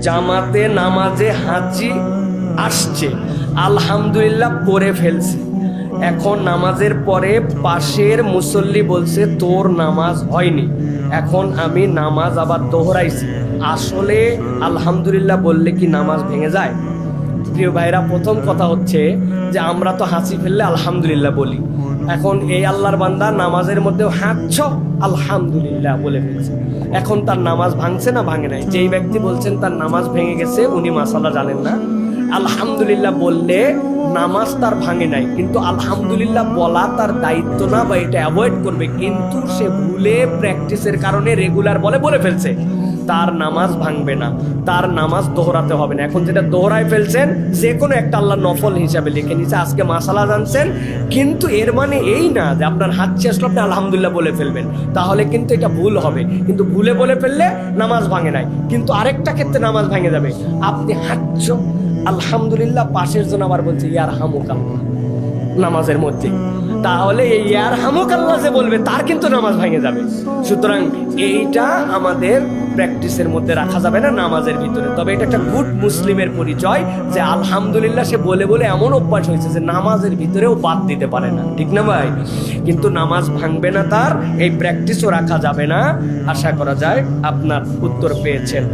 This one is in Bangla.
জামাতে নামাজে হাঁচি আসছে। আলহামদুলিল্লাহ পড়ে ফেলছে। এখন নামাজের পরে পাশের মুসল্লি বলছে, তোর নামাজ হয়নি। এখন আমি নামাজ আবার দোহরাইছি। আসলে আলহামদুলিল্লাহ বললে কি নামাজ ভেঙে যায়? প্রিয় ভাইরা, প্রথম কথা হচ্ছে যে আমরা তো হাসি ফেললে আলহামদুলিল্লাহ বলি। এখন এই আল্লাহর বান্দা নামাজের মধ্যেও হাঁটছ, আলহামদুলিল্লাহ বলে ফেলছে। এখন তার নামাজ ভাঙছে না, ভাঙে নাই। যেই ব্যক্তি বলছেন তার নামাজ ভেঙে গেছে, উনি মাসালা জানেন না। আলহামদুলিল্লাহ বললে নামাজ তার ভাঙে নাই, কিন্তু আলহামদুলিল্লাহ বলা তার দায়িত্ব না বা এটা অ্যাভয়েড করবে, কিন্তু সে ভুলে প্র্যাকটিসের কারণে রেগুলার বলে বলে ফেলছে। তার নামাজ ভাঙবে না, তার নামাজ দোহরাতে হবে না। এখন যেটা দোহরায় ফেলছেন যে কোনো একটা আল্লাহ নফল হিসাবে লিখে নিচ্ছে আজকে মাসালা জানছেন, কিন্তু এর মানে এই না যে আপনার হাত চেষ্টা আপনি আলহামদুলিল্লাহ বলে ফেলবেন। তাহলে কিন্তু এটা ভুল হবে। কিন্তু ভুলে বলে ফেললে নামাজ ভাঙে নাই। কিন্তু আরেকটা ক্ষেত্রে নামাজ ভাঙে যাবে। আপনি হাঁটছ, আলহামদুলিল্লাহ পাশের জন্য আবার বলছে ইয়ার হামুক আল্লাহ নামাজের মধ্যে। তাহলে এই ইয়ার হামুক আল্লাহ যে বলবে, তার কিন্তু নামাজ ভেঙে যাবে। সুতরাং এইটা আমাদের প্র্যাকটিসের মধ্যে রাখা যাবে না নামাজের ভিতরে। তবে এটা একটা গুড মুসলিমের পরিচয় যে আলহামদুলিল্লাহ সে বলে বলে এমন অভ্যাস হয়েছে যে নামাজের ভিতরেও বাদ দিতে পারে না। ঠিক না ভাই? কিন্তু নামাজ ভাঙবে না তার, এই প্র্যাকটিসও রাখা যাবে না। আশা করা যায় আপনার উত্তর পেয়েছেন।